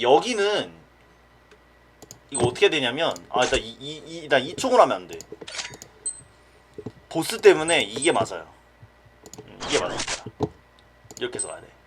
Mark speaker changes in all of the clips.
Speaker 1: 여기는 이거 어떻게 되냐면 아 일단 이, 이, 이 일단 이쪽으로 하면 안 돼. 보스 때문에 이게 맞아요. 음, 이게 거야. 이렇게 해서 가야 돼.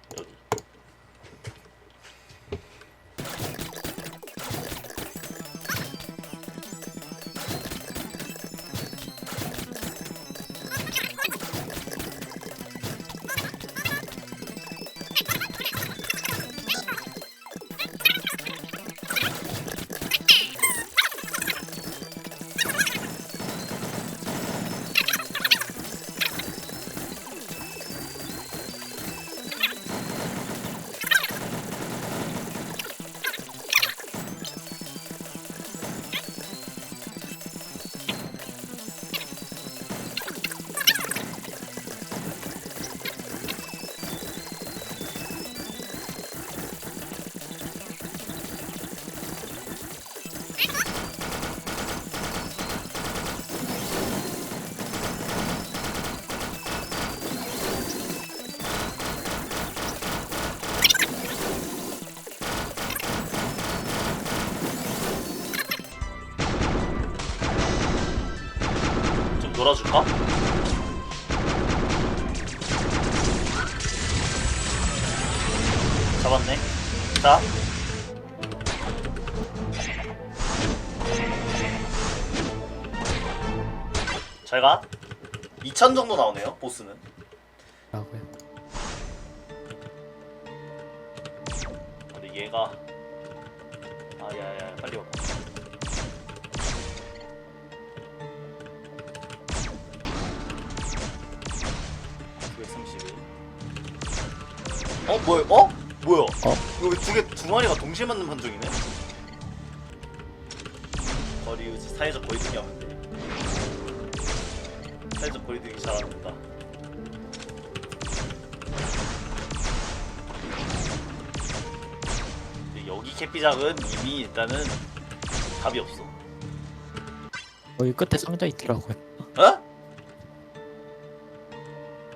Speaker 1: 놀아줄까? 잡았네. 자. 잘 가. 2000 정도 나오네요, 보스는.
Speaker 2: 라고요.
Speaker 1: 근데 얘가 아 야야 빨리 와봐 어 뭐야 어 뭐야
Speaker 2: 어?
Speaker 1: 이거 두개 두 마리가 동시에 맞는 판정이네 거리 유지 사회적 거리두기 하면 돼 사회적 거리두기 근데 여기 캐피작은 이미 일단은 답이 없어
Speaker 2: 여기 끝에 상자 있더라고요.
Speaker 1: 어?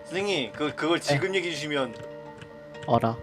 Speaker 1: 선생님 그 그걸 지금 얘기해 주시면
Speaker 2: 어라.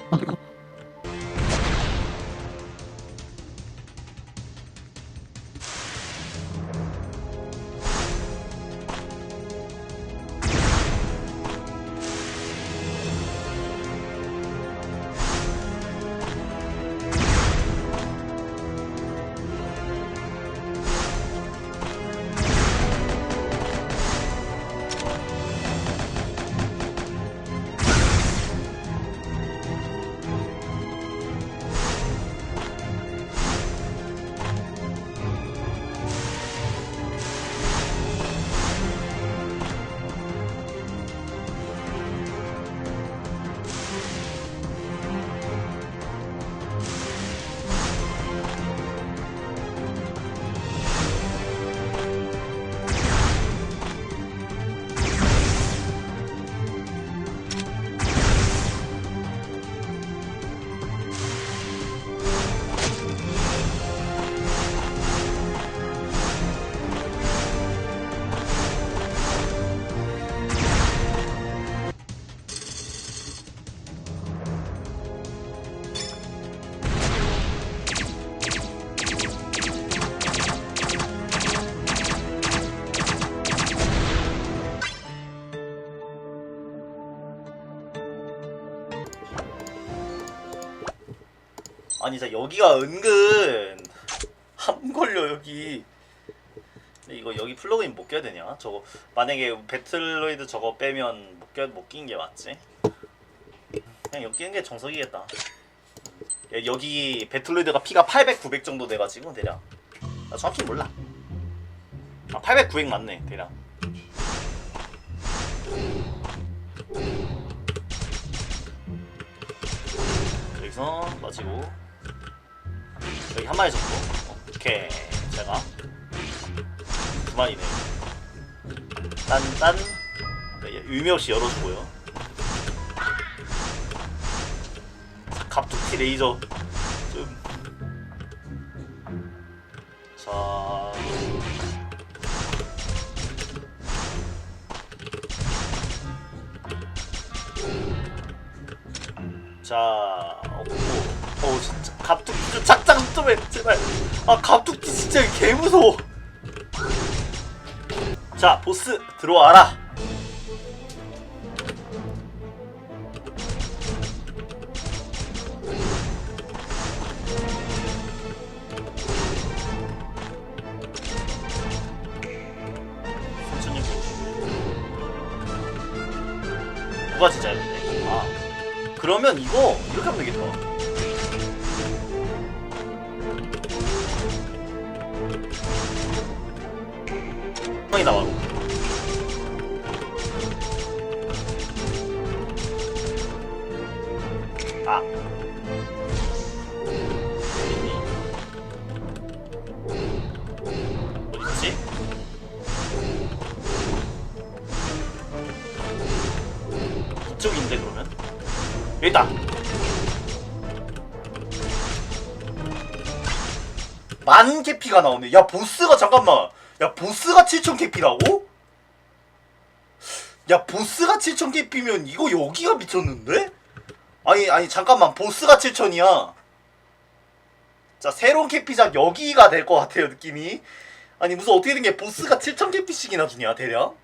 Speaker 1: 아니 진짜 여기가 은근 함 걸려 여기. 이거 여기 플러그인 못 껴야 되냐? 저거 만약에 배틀로이드 저거 빼면 못껴못 끼는 게 맞지? 그냥 여기 끼는 게 정석이겠다. 야, 여기 배틀로이드가 피가 800, 900 정도 돼가지고 대략. 나 정확히 몰라. 아 800, 900 맞네 대략. 여기서 마치고 여기 한 마리 정도? 오케이 제가. 두 마리네. 딴딴? 네, 의미 없이 열어주고요. 갑툭튀 레이저. 좀자. 자, 없고, 어, 아 갑툭튀 진짜 개 무서워. 자 보스 들어와라. 보시고. 누가 진짜야 근데? 아 그러면 이거 이렇게 하면 되겠다. 형이 나와. 아. 어딨지? 이쪽인데 그러면? 여기 있다. 만 개피가 나오네. 야 보스가 잠깐만. 야 보스가 7천 개피라고? 야 보스가 7천 개피면 이거 여기가 미쳤는데? 아니 아니 잠깐만 보스가 7천이야. 자 새로운 캐피작 여기가 될 것 같아요 느낌이. 아니 무슨 어떻게 된 게 보스가 7천 개피씩이나 주냐 대략?